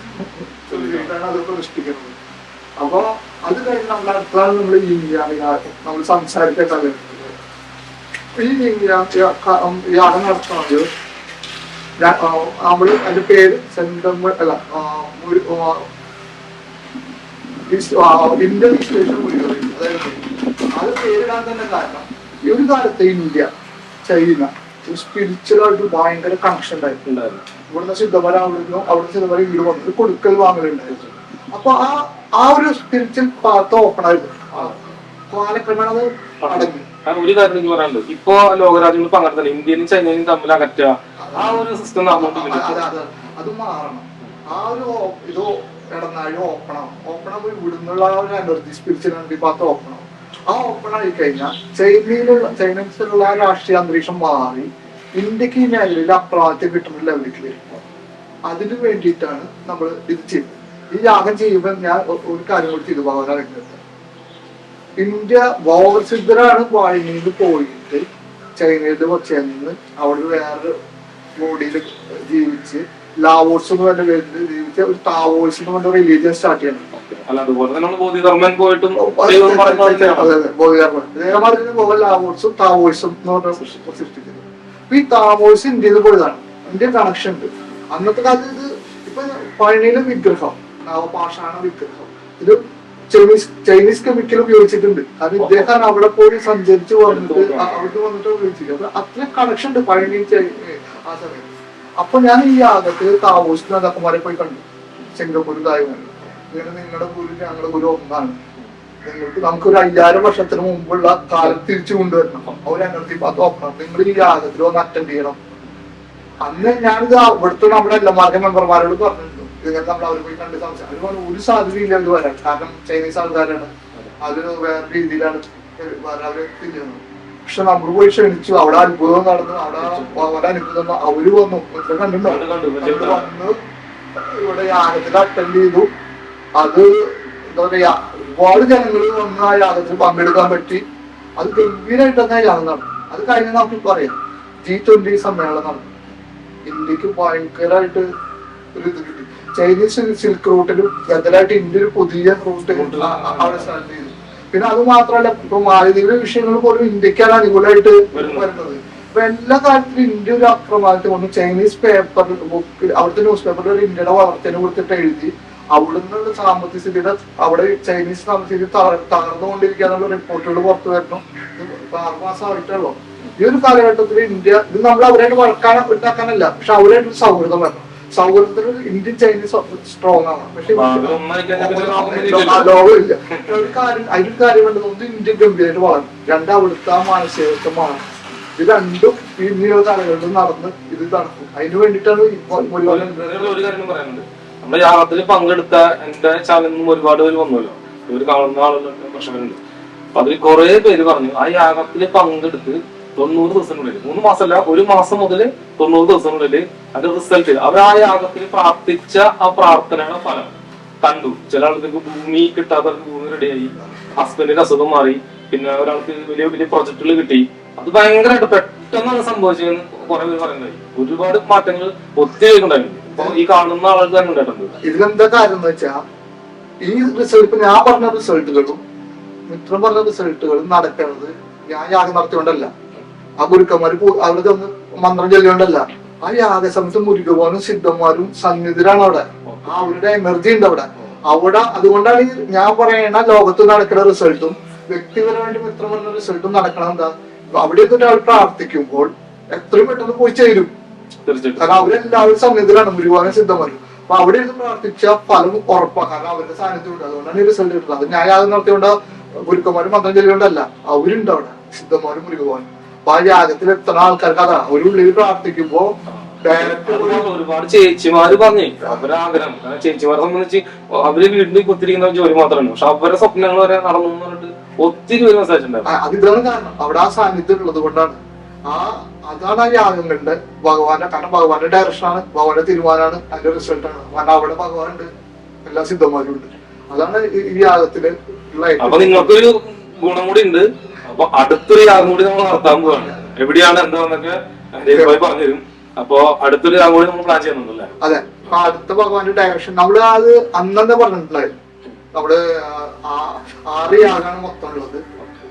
ചൊല്ലിയിട്ടാണ് അത് പ്രതിഷ്ഠിക്കുന്നത്. അപ്പൊ അത് കഴിഞ്ഞ് നമ്മൾ അടുത്താണ് നമ്മൾ ഇന്ത്യ നമ്മൾ സംസാരിക്കാൻ ഈ യാഗം നടത്തുന്നത് നമ്മൾ അതിന്റെ പേര് സെന്തമ്മ അല്ല ഒരു ഇന്ത്യൻ സ്റ്റേഷൻ അതായത് അത് പേരിടാൻ തന്നെ കാരണം ഈ ഒരു കാലത്ത് ഇന്ത്യ ചൈന സ്പിരിച്വൽ ആയിട്ട് ഭയങ്കര കണക്ഷൻ ഉണ്ടായിട്ടുണ്ടായിരുന്നു. ഇവിടുന്ന് സിദ്ധമല അവിടുന്ന് അവിടുന്ന് സിദ്ധമല ഇങ്ങോട്ട് വന്നിട്ട് കൊടുക്കൽ വാങ്ങലുണ്ടായിരുന്നു. അപ്പൊ ആ ആ ഒരു സ്പിരിച്വൽ പാത്ത് ഓപ്പൺ ആയിരുന്നു കാലക്രമേണ അത് അടങ്ങി ഒരു കാര്യം എനിക്ക് പറയാനുണ്ട് ഇപ്പൊ ലോകരാജ്യങ്ങൾ ഇപ്പൊ അങ്ങനെ തന്നെ ഇന്ത്യനും ചൈനയും തമ്മിൽ അകറ്റുക. ആ ഒരു സിസ്റ്റം അത് മാറണം. ആ ഒരു ഇത് ഇടനാഴി ഓപ്പണം ഓപ്പണം ഇവിടുന്നുള്ള ആ ഒരു energy spiritual energy path open ആവും. ആ ഓപ്പൺ ആയി കഴിഞ്ഞാൽ ചൈനയിലുള്ള ചൈനസിലുള്ള ആ രാഷ്ട്രീയ അന്തരീക്ഷം മാറി ഇന്ത്യയ്ക്ക് ഈ മേഖലയിൽ അപ്രാവശ്യം കിട്ടുന്ന ലെവലിലേക്ക് വരുമ്പോൾ അതിനു വേണ്ടിയിട്ടാണ് നമ്മൾ ഇത് ചെയ്തത് ഈ യാഗം ചെയ്യുമ്പോൾ ഞാൻ ഒരു കാര്യം കൂടി ചെയ്തു. രംഗത്ത് ഇന്ത്യ ഭോഗസിദ്ധരാണ് വായുവിൽ പോയിട്ട് ചൈനയിൽ ചെന്ന് അവിടെ വേറെ ബോഡിയിൽ ജീവിച്ച് ലാവോസ് എന്ന് പറഞ്ഞ പേരിൽ ജീവിച്ച് ഒരു താവോസ് എന്ന് പറഞ്ഞ റിലീജിയൻ സ്റ്റാർട്ട് ചെയ്യണം. അല്ല അതുപോലെ തന്നെ ബോധിധർമ്മൻ പോയിട്ടും പറയുന്ന പോലെ ലാവോസും താവോയിസും എന്ന് പറഞ്ഞ സൃഷ്ടിച്ചത് അപ്പൊ ഈ താവോയിസ് ഇന്ത്യയിൽ പോയതാണ്. ഇന്ത്യ കണക്ഷൻ ഉണ്ട്. അന്നത്തെ കാലത്ത് ഇത് ഇപ്പൊ പഴനിയിലെ വിഗ്രഹം നവപാഷാണ വിഗ്രഹം. ഇത് ചൈനീസ് ചൈനീസ് കെമിക്കൽ ഉപയോഗിച്ചിട്ടുണ്ട്. കാരണം ഇദ്ദേഹം അവിടെ പോയി സഞ്ചരിച്ചു വന്നിട്ട് അവിടെ വന്നിട്ട് ഉപയോഗിച്ചിരിക്കും അപ്പൊ അത്ര കണക്ഷൻ ഉണ്ട് പഴനി ആ സമയത്ത്. അപ്പൊ ഞാൻ ഈ യാഗത്തിൽ താവോസ് നേതാക്കന്മാരെ പോയി കണ്ടു. സിംഗപ്പൂർ തായ്വാൻ ഇങ്ങനെ നിങ്ങളുടെ ഗുരു ഞങ്ങളുടെ ഗുരു ഒന്നാണ്. നിങ്ങൾക്ക് നമുക്ക് ഒരു അയ്യായിരം വർഷത്തിന് മുമ്പുള്ള കാലം തിരിച്ചു കൊണ്ടുവരണം. ആ ഞങ്ങൾക്ക് പാത്ത് ഓപ്പണം നിങ്ങൾ ഈ യാഗത്തിൽ ഒന്ന് അറ്റൻഡ് ചെയ്യണം. അന്ന് ഞാനിത് ഇവിടുത്തെ നമ്മുടെ എല്ലാ മാർഗ മെമ്പർമാരോട് പറഞ്ഞിട്ടുണ്ട് ഇങ്ങനെ നമ്മൾ അവർ പോയി കണ്ട് സംസാരിച്ചു അവർ പറഞ്ഞു ഒരു സാധ്യതയില്ല എന്ന് വരാൻ കാരണം ചൈനീസ് ആൾക്കാരാണ്. അതിന് വേറെ രീതിയിലാണ്. വേറെ അവർ തിന്നുന്നത് പക്ഷെ നമ്മൾ പോയി ക്ഷണിച്ചു. അവിടെ അത്ഭുതം നടന്നു. അവിടെ അവരെ അനുഭവം അവർ വന്നു. കണ്ടിട്ടുണ്ടോ? വന്ന് ഇവിടെ യാഗത്തിൽ അറ്റൻഡ് ചെയ്തു. അത് എന്താ പറയാ ഒരുപാട് ജനങ്ങൾ വന്ന് ആ യാഗത്തിൽ പങ്കെടുക്കാൻ പറ്റി. അത് ഗംഭീരമായിട്ട് തന്നെ നടന്നു. അത് കഴിഞ്ഞ് നമുക്ക് പറയാം ജി ട്വന്റി സമ്മേളനം നടന്നു. ഇന്ത്യയ്ക്ക് ഭയങ്കരമായിട്ട് ഒരു ഇത് കിട്ടി. ചൈനീസ് സിൽക്ക് റൂട്ടിൽ ബദലായിട്ട് ഇന്ത്യ ഒരു പുതിയ റൂട്ട് പിന്നെ അത് മാത്രമല്ല ഇപ്പൊ മാലിദ്വീപിലെ വിഷയങ്ങൾ പോലും ഇന്ത്യക്കാണ് അനുകൂലമായിട്ട് വരുന്നത്. ഇപ്പൊ എല്ലാ കാര്യത്തിലും ഇന്ത്യ ഒരു വന്നു. ചൈനീസ് പേപ്പർ ബുക്ക് അവിടുത്തെ ന്യൂസ് പേപ്പറിൽ ഒരു ഇന്ത്യയുടെ വളർച്ചയെ കുറിച്ചിട്ട് എഴുതി. അവിടുന്നുള്ള സാമ്പത്തിക സ്ഥിതിയുടെ അവിടെ ചൈനീസ് സാമ്പത്തിക സ്ഥിതി തകർ- തകർന്നുകൊണ്ടിരിക്കാനുള്ള റിപ്പോർട്ടുകൾ പുറത്തു വരുന്നു ആറ് മാസമായിട്ടുള്ളൂ ഈ ഒരു കാലഘട്ടത്തിൽ ഇന്ത്യ ഇത് നമ്മൾ അവരായിട്ട് വളർക്കാൻ ഉണ്ടാക്കാനല്ല പക്ഷെ അവരായിട്ട് ഒരു സൗഹൃദം വരണം. സൗഹൃദത്തിൽ ഇന്ത്യൻ ചൈനീസ് സ്ട്രോങ് ആണ്. പക്ഷെ. ലോകമില്ല. ഒരു കാര്യം അതിനൊരു കാര്യം വേണ്ടത് ഒന്ന് ഇന്ത്യ ഗംഭീരമായിട്ട് വളരും രണ്ട് അവിടുത്തെ മാറും ഇത് രണ്ടും ഇനിയുള്ള കാലഘട്ടത്തിൽ നടന്ന് ഇത് നടക്കും. അതിന് വേണ്ടിയിട്ടാണ് ഈ ഒരു കാര്യം പറയാനുണ്ട്. നമ്മുടെ യാത്രയിൽ പങ്കെടുത്ത എന്റെ ചാനലിൽ നിന്നും ഒരുപാട് പേര് വന്നല്ലോ. ഇവർ കാണുന്ന ആളുകളൊക്കെ പ്രശ്നങ്ങളുണ്ട്. അപ്പൊ അതിൽ കുറെ പേര് പറഞ്ഞു ആ യാഗത്തിൽ പങ്കെടുത്ത് തൊണ്ണൂറ് ദിവസത്തിനുള്ളിൽ മൂന്ന് മാസമല്ല ഒരു മാസം മുതൽ തൊണ്ണൂറ് ദിവസത്തിനുള്ളിൽ അതിന്റെ റിസൾട്ട് അവർ ആ യാഗത്തിൽ പ്രാർത്ഥിച്ച ആ പ്രാർത്ഥനയുടെ ഫലം കണ്ടു. ചില ആൾക്ക് ഭൂമി കിട്ടാത്തവർക്ക് ഭൂമി റെഡിയായി ഹസ്ബൻഡിന്റെ അസുഖം മാറി പിന്നെ ഒരാൾക്ക് വലിയ വലിയ പ്രൊജക്ടുകൾ കിട്ടി. അത് ഭയങ്കരമായിട്ട് പെട്ടെന്നാണ് സംഭവിച്ചതെന്ന് കുറെ പേര് പറയുന്നത് ഒരുപാട് മാറ്റങ്ങൾ ഒത്തിരി ഉണ്ടായിരുന്നു ഈ കാണുന്ന ആളുകൾ തന്നെ ഇതിലെന്താ കാര്യം എന്ന് വെച്ചാ ഈ റിസൾട്ട് ഞാൻ പറഞ്ഞ റിസൾട്ടുകളും മിത്രം പറഞ്ഞ റിസൾട്ടുകളും നടക്കുന്നത് ഞാൻ യാഗം നടത്തിയോണ്ടല്ല. ആ ഗുരുക്കന്മാര് അവിടെ ചെന്ന് മന്ത്രം ചൊല്ലിയോണ്ടല്ല. ആ യാഗസമയത്ത് മുരുകുവാനും സിദ്ധന്മാരും സന്നിധിരാണ് അവിടെ. അവരുടെ എനർജി ഉണ്ട് അവിടെ. അവിടെ അതുകൊണ്ടാണ് ഞാൻ പറയണ ലോകത്ത് നടക്കുന്ന റിസൾട്ടും വ്യക്തിപരമായിട്ട് മിത്രം പറഞ്ഞ റിസൾട്ടും നടക്കണം എന്താ അവിടെ ഒരാൾ പ്രാർത്ഥിക്കുമ്പോൾ എത്രയും പെട്ടെന്ന് പോയി ചേരും. കാരണം അവരെല്ലാവരും സമയത്തിലാണ് ഗുരുവാനും സിദ്ധമായി അപ്പൊ അവിടെ ഇരുന്ന് പ്രാർത്ഥിച്ച ഫലം ഉറപ്പാണ് കാരണം അവരുടെ സാന്നിധ്യമുണ്ട്. അതുകൊണ്ടാണ് ഈ റിസൾട്ട് കിട്ടുന്നത്. അത് ഞാൻ യാതൊരു നടത്തിയോണ്ട് ഗുരുക്കന്മാരും മന്ത്രം ചെല്ലുകൊണ്ടല്ല അവരുണ്ട് അവിടെ. സിദ്ധന്മാരും മുരുകുവാനും അപ്പൊ ആ യാഗത്തിൽ എത്തുന്ന ആൾക്കാർക്ക് അതാ. ഒരു ഉള്ളിൽ പ്രാർത്ഥിക്കുമ്പോ ഒരുപാട് ചേച്ചിമാര് പറഞ്ഞു. അവരാഗ്രഹം ആഗ്രഹം. ചേച്ചിമാരെ സംബന്ധിച്ച് അവർ വീട്ടിൽ കുത്തിരിക്കുന്ന ജോലി മാത്രമാണ് പക്ഷെ അവരെ സ്വപ്നങ്ങൾ വരെ നടന്നു പറഞ്ഞിട്ട് ഒത്തിരി പേര് മെസ്സേജ് ഉണ്ടായിരുന്നു. ആ, അത് ഇതാണ് കാരണം. അവിടെ ആ സാന്നിധ്യം ഉള്ളത് കൊണ്ടാണ്. ആ അതാണ് ആ യാഗങ്ങളുടെ ഭഗവാന്റെ കാരണം ഭഗവാന്റെ ഡയറക്ഷനാണ് ഭഗവാന്റെ തീരുമാനമാണ് അതിന്റെ റിസൾട്ടാണ് കാരണം അവിടെ ഭഗവാൻ ഉണ്ട് എല്ലാ സിദ്ധന്മാരും ഉണ്ട്. അതാണ് ഈ- യാഗത്തിൽ അപ്പൊ നിങ്ങൾക്കൊരു ഗുണം കൂടി ഉണ്ട്. അപ്പൊ അടുത്തൊരു യാഗം കൂടി നമ്മൾ നടത്താൻ പോവാണ്. എവിടെയാണ് എന്താന്നൊക്കെ പറഞ്ഞുതരും. അപ്പൊ അടുത്തൊരു യാഗം കൂടി നമ്മൾ പ്ലാൻ ചെയ്യുന്നുണ്ടല്ലേ? അതെ. അപ്പൊ അടുത്ത ഭഗവാന്റെ ഡയറക്ഷൻ നമ്മൾ അത് അന്നെ പറഞ്ഞിട്ടുണ്ടായിരുന്നു. നമ്മൾ ആറ് യാഗമാണ് മൊത്തം ഉള്ളത്.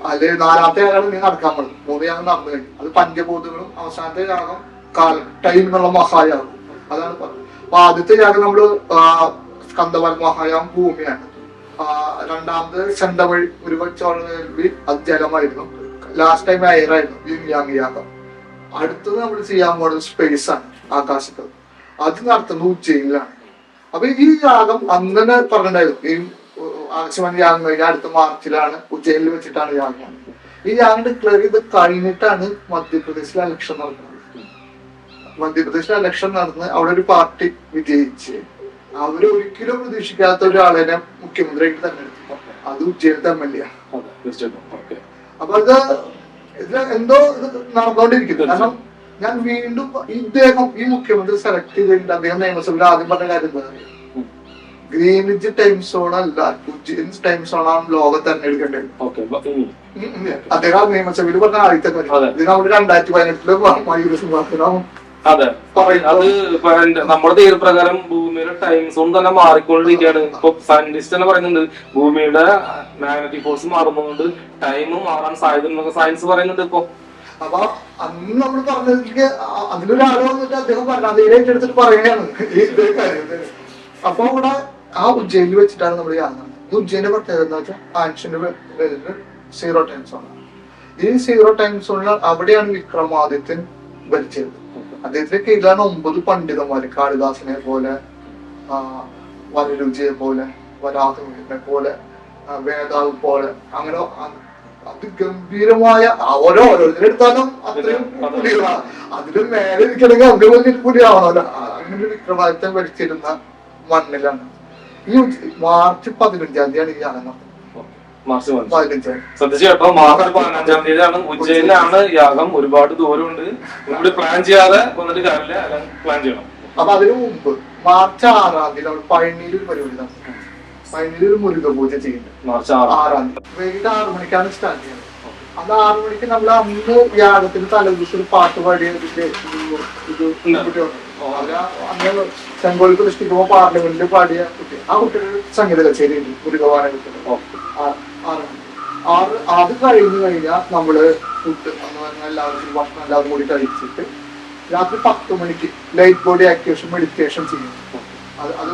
അതിൽ നാലാമത്തെ യാഗമാണ് നീ നടക്കാൻ പോകുന്നത്? മൂന്ന് യാഗം നടന്നു കഴിഞ്ഞു അത് പഞ്ചഭൂതങ്ങളും അവസാനത്തെ യാഗം കാല ടൈം എന്നുള്ള മഹായാഗം. അതാണ് അപ്പൊ ആദ്യത്തെ യാഗം നമ്മൾ ആ, സ്കന്ദവൽ മഹായാഗം ഭൂമിയാണ്. രണ്ടാമത് ചെണ്ടവഴി ഒരു ചോളവി അത് ജലമായിരുന്നു. ലാസ്റ്റ് ടൈം എയറായിരുന്നു യാങ് യാഗം. അടുത്തത് നമ്മൾ ചെയ്യാൻ പോകുന്നത് സ്പേസ് ആണ് ആകാശത്ത്. അത് നടത്തുന്നത് ഉജ്ജയിലാണ്. അപ്പൊ ഈ യാഗം അങ്ങനെ പറഞ്ഞിട്ടുണ്ടായിരുന്നു. ആകാശവാണി ഞാൻ കഴിഞ്ഞ അടുത്ത മാർച്ചിലാണ് ഉജ്ജയിനിൽ വെച്ചിട്ടാണ് യാഗം ഈ യാഗം ഡിക്ലെയർ ചെയ്ത് കഴിഞ്ഞിട്ടാണ് മധ്യപ്രദേശിലെ ഇലക്ഷൻ നടക്കുന്നത് മധ്യപ്രദേശിലെ ഇലക്ഷൻ നടന്ന് അവിടെ ഒരു പാർട്ടി വിജയിച്ച്. അവർ ഒരിക്കലും പ്രതീക്ഷിക്കാത്ത ഒരാളെ മുഖ്യമന്ത്രിയായിട്ട് തെരഞ്ഞെടുത്തു. അത് ഉജ്ജയിലത്തെ എം എൽ എ അപ്പൊ അത് ഇത് എന്തോ ഇത് നടന്നുകൊണ്ടിരിക്കുന്നു. കാരണം ഞാൻ വീണ്ടും ഇദ്ദേഹം ഈ മുഖ്യമന്ത്രി സെലക്ട് ചെയ്തിട്ടുണ്ട്. അദ്ദേഹം നിയമസഭയിൽ ആദ്യം പറഞ്ഞ കാര്യം എന്താ ഗ്രീനിജ് ടൈം സോൺ അല്ല. ഉജ്ജയിൻസ് ടൈം സോണാണ് ആണ് ലോകം തെരഞ്ഞെടുക്കേണ്ടത്. അദ്ദേഹം നിയമസഭയിൽ പറഞ്ഞ ആദ്യത്തെ കാര്യം അതെ. നമ്മുടെ രണ്ടായിരത്തി പതിനെട്ടിൽ മയൂര സിംഹാസനം അതെ. അത് നമ്മുടെ തീരപ്രകാരം ഭൂമിയുടെ ടൈം സോൺ തന്നെ മാറിക്കൊണ്ടിരിക്കുകയാണ്. ഇപ്പൊ സയന്റിസ്റ്റ് തന്നെ പറയുന്നുണ്ട് ഭൂമിയുടെ മാഗ്നറ്റിക് ഫോഴ്സ് മാറുന്നതുകൊണ്ട് ടൈം മാറാൻ സാധ്യത സയൻസ് പറയുന്നുണ്ട് ഇപ്പൊ. അപ്പൊ അന്ന് നമ്മൾ പറഞ്ഞതിലേക്ക് അതിലൊരാൾ വന്നിട്ട് അദ്ദേഹം ഭരണാധികാരിയായിട്ട് എടുത്തിട്ട് പറയുകയാണ്. ഈ കാര്യം. അപ്പൊ അവിടെ ആ ഉജ്ജയിനിൽ വെച്ചിട്ടാണ് നമ്മൾ യാതൊരു ഈ ഉജ്ജയിന്റെ പ്രത്യേകത എന്താ വെച്ചാൽ ആൻഷ്യന്റ് സീറോ ടൈം സോൺ ഈ സീറോ ടൈം സോണിൽ അവിടെയാണ് വിക്രമാദിത്യൻ ഭരിച്ചത്. അദ്ദേഹത്തിന്റെ കീഴിലാണ് ഒമ്പത് പണ്ഡിതന്മാര് കാളിദാസനെ പോലെ വരരുചിയെ പോലെ വരാഹമിനെ പോലെ വേദാവ് പോലെ അങ്ങനെ അതിഗംഭീരമായ ഓരോ ഓരോരുത്തരെടുത്താലും അത്രയും അതിലും മേലെ ഇരിക്കണമെങ്കിൽ അവർ വലിയ പുലിയാവണമല്ലോ അങ്ങനെ വിക്രമാദിത്യം ഭരിച്ചിരുന്ന മണ്ണിലാണ്. ഈ മാർച്ച് പതിനഞ്ചാം തീയതിയാണ് ഈ യാഗം നടത്തുന്നത് മാർച്ച് പതിനഞ്ച്. പതിനഞ്ചാം. തീയതി ശ്രദ്ധിച്ചു കേട്ടോ മാർച്ച് പതിനഞ്ചാം തീയതിയാണ് ഉജ്ജയിലാണ് യാഗം. ഒരുപാട് ദൂരമുണ്ട്. ഇവിടെ പ്ലാൻ ചെയ്യാതെ വന്നിട്ട് കാര്യമില്ല. പ്ലാൻ ചെയ്യണം. അപ്പൊ അതിനു മുമ്പ് മാർച്ച് ആറാം തീയതി നമ്മൾ പഴനിയിൽ ഒരു പരിപാടി നടത്തും പഴനിയിൽ ഒരു മുരുക പൂജ ചെയ്യുന്നുണ്ട്. മാർച്ച് ആറ്. തീയതി. വൈകിട്ട് ആറു മണിക്കാണ് സ്റ്റാർട്ട് ചെയ്യുന്നത്. അത് ആറു മണിക്ക് നമ്മൾ അന്ന് യാഗത്തിന് തലേദിവസം ഒരു പാട്ട് പാടിയ ഇത് അന്ന് ചെങ്കോൽ പാർലമെന്റിൽ പാടിയ കുട്ടി. ആ കുട്ടിയുടെ സംഗീത കച്ചേരി ഉണ്ട്. കുട്ടിയുടെ. ഓക്കെ ആ- ആറ് അത് കഴിഞ്ഞു കഴിഞ്ഞാൽ നമ്മൾ ഫുഡ് എന്ന് പറഞ്ഞാൽ എല്ലാവർക്കും ഭക്ഷണം എല്ലാവരും കൂടി കഴിച്ചിട്ട് രാത്രി പത്ത് മണിക്ക് ലൈറ്റ് ബോഡി ആക്ടിവേഷൻ മെഡിറ്റേഷൻ ചെയ്യും. അത് അത്